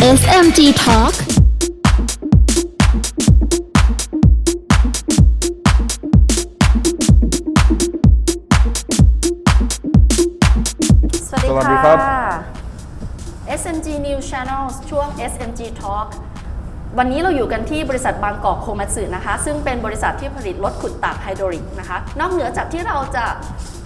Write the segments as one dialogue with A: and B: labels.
A: SMG Talk
B: สวัสดี
C: สวัสดี
B: ค่ะ
C: ครับ
B: SMG News Channel ช่วง SMG Talk วันนี้เราอยู่กันที่บริษัทบางกอกโคมัตสึนะคะ ซึ่งเป็นบริษัทที่ผลิตรถขุดตากไฮดรอลิกนะคะ นอกเหนือจากที่เราจะ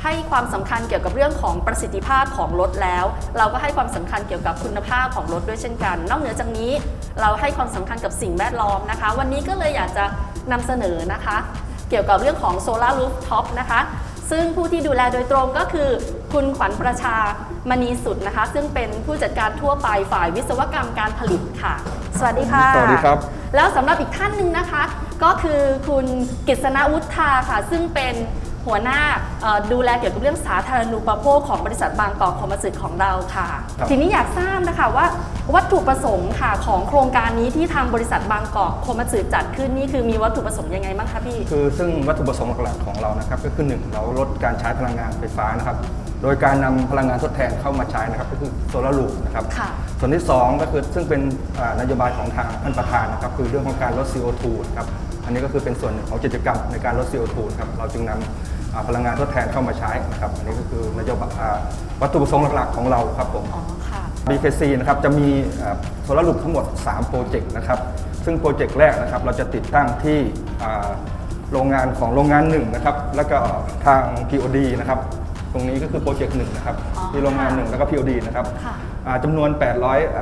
B: ให้ความสำคัญเกี่ยวกับเรื่องของประสิทธิภาพของรถแล้ว เราก็ให้ความสำคัญเกี่ยวกับคุณภาพของรถด้วยเช่นกัน นอกเหนือจากนี้เราให้ความสำคัญกับสิ่งแวดล้อมนะคะ วันนี้ก็เลยอยากจะนำเสนอนะคะ เกี่ยวกับเรื่องของโซลารูฟท็อปนะคะ ซึ่งผู้ที่ดูแลโดยตรงก็คือคุณขวัญประชา มณีสุดนะคะ ซึ่งเป็นผู้จัดการทั่วไปฝ่ายวิศวกรรมการผลิตค่ะ สวัสดีค่ะ
C: สวัสดีครับ
B: แล้วสำหรับอีกท่านหนึ่งนะคะ ก็คือคุณกฤษณวุฒาค่ะ ซึ่งเป็นหัวหน้าเอ่อดูแลเกี่ยวกับเรื่องสาธารณูปโภคของบริษัทบางกอกคอมเมอร์สของเราค่ะ
C: ครับ
B: ทีนี้อยากทราบนะคะว่าวัตถุประสงค์ค่ะของโครงการนี้ที่ทางบริษัทบางกอกคอมเมอร์สจัดขึ้นนี่คือมีวัตถุประสงค์ยังไงบ้างคะพี่
C: คือซึ่งวัตถุประสงค์หลักๆของเรานะครับก็คือหนึ่งเราลดการใช้พลังงานไฟฟ้านะครับ โดยการนำพลังงานทดแทนเข้ามาใช้นะครับก็คือโซลาร์ลูปนะครับ
B: ค่ะ
C: ส่วนที่สองก็คือซึ่งเป็นอ่านโยบายของทางท่านประธานนะครับคือเรื่องของการลด CO2 นะครับอันนี้ก็คือเป็นส่วนหนึ่งของกิจกรรมในการลด CO2 นะครับเราจึงนำอ่าพลังงานทดแทนเข้ามาใช้นะครับอันนี้ก็คือนโยบายอ่าวัตถุประสงค์หลักๆของเราครับผม
B: อ๋อค่ะ
C: BKC นะครับจะมีโซลาร์ลูปทั้งหมด 3 โปรเจกต์นะครับซึ่งโปรเจกต์แรกนะครับเราจะติดตั้งที่อ่าโรงงานของโรงงานหนึ่งนะครับแล้วก็ทาง POD นะครับ ตรงนี้ก็คือโปรเจกต์หนึ่งนะครับ
B: อ๋อ
C: ที่โรงงานหนึ่งแล้วก็ POD นะครับ
B: ค่ะ
C: อ่าจำนวน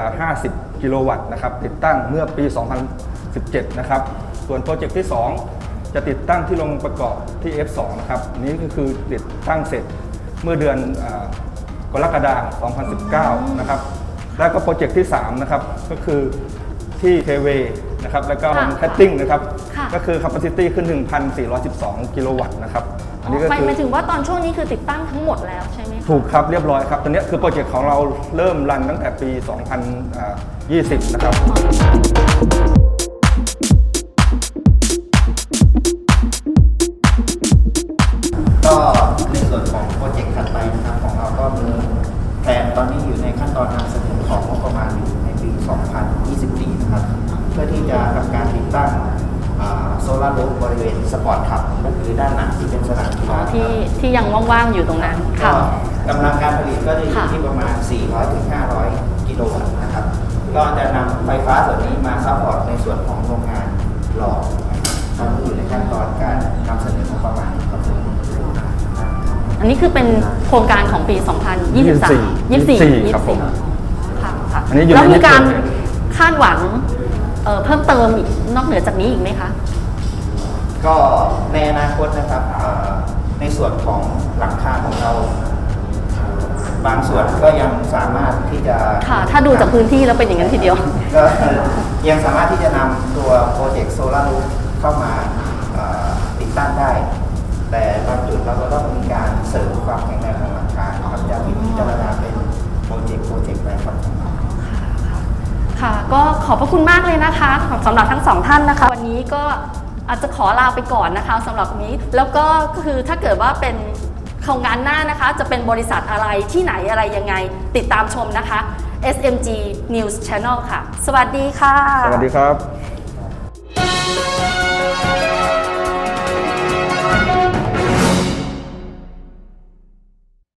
C: 850 กิโลวัตต์นะครับติดตั้งเมื่อปี 2017 นะครับ ส่วนโปรเจกต์ที่ 2 จะติดตั้งที่โรงประกอบที่ F2 นะครับอันนี้ก็คือติดตั้งเสร็จเมื่อเดือนอากรกฎาคม 2019 นะครับ แล้วก็โปรเจกต์ที่ 3 นะครับ ก็คือที่เทเวนะครับแล้วก็
B: ค่ะ
C: แคตติ้งนะครับ
B: ค่ะ
C: ก็คือ capacity ขึ้น 1,412 กิโลวัตต์นะครับ อันนี้ก็
B: หมาย
C: คือ
B: หมายถึงว่าตอนช่วงนี้คือติดตั้งทั้งหมดแล้วใช่ไหมคะ
C: ถูกครับเรียบร้อยครับตอนนี้คือโปรเจกต์ของเราเริ่มรันตั้งแต่ปี 2020 นะครับ
D: ก็ในส่วนของโปรเจกต์ถัดไปนะครับของเราก็มีแผนตอนนี้อยู่ในขั้นตอนนำเสนอของงบประมาณอยู่ในปี 2024 นะครับ เพื่อที่จะทำการติดตั้งโซลาร์รูฟบริเวณ สปอร์ตคับก็คือด้านหลังที่เป็นสนามกี
B: อ๋อ
D: ฬา
B: ที่ที่ยังว่างๆอยู่ตรงนั้น
D: ก็
B: ค่ะ
D: กำลังการผลิตก็จะอยู่
B: ค่ะ
D: ที่ประมาณ 400ถึง500 กิโลวัตต์นะครับ ก็จะนำไฟฟ้าส่วนนี้มาซัพพอร์ตในส่วนของโรงงานหล่อนะครับตอนนี้อยู่ในขั้นตอนการนำเสนองบประมาณครับผม
B: อันนี้คือเป็นโครงการของปี 2023 24
C: ครับผม
B: ค่ะค่ะ
C: อันนี้อยู่ใน
B: แล้วมีการ
C: ญี่ปุ่น
B: คาดหวังเอ่อเพิ่มเติมอีกนอกเหนือจากนี้อีกไหมคะ
D: ก็ในอนาคตนะครับเอ่อในส่วนของหลังคาของเราบางส่วนก็ยังสามารถที่จะ
B: ค่ะ ถ้าดูจากพื้นที่แล้วเป็นอย่างนั้นทีเดียว
D: ก็ยังสามารถที่จะนำตัวโปรเจกต์โซลารูฟเข้ามาเอ่อติดตั้งได้ แต่บางจุดเราก็ต้องมีการเสริมความแข็งแรงของหลังคาครับจะพิจารณาเป็นโปรเจกต์โปรเจกต์ไปครับ
B: ค่ะ ก็ขอบพระคุณมากเลยนะคะสำหรับทั้งสองท่านนะคะ วันนี้ก็ อาจจะขอลาไปก่อนนะคะสำหรับนนี้ แล้วก็คือถ้าเกิดว่าเป็นโครงการหน้านะคะ จะเป็นบริษัทอะไรที่ไหนอะไรยังไง ติดตามชมนะคะ SMG News Channel ค่ะ สวัสดีค่ะ
C: สวัสดีครับ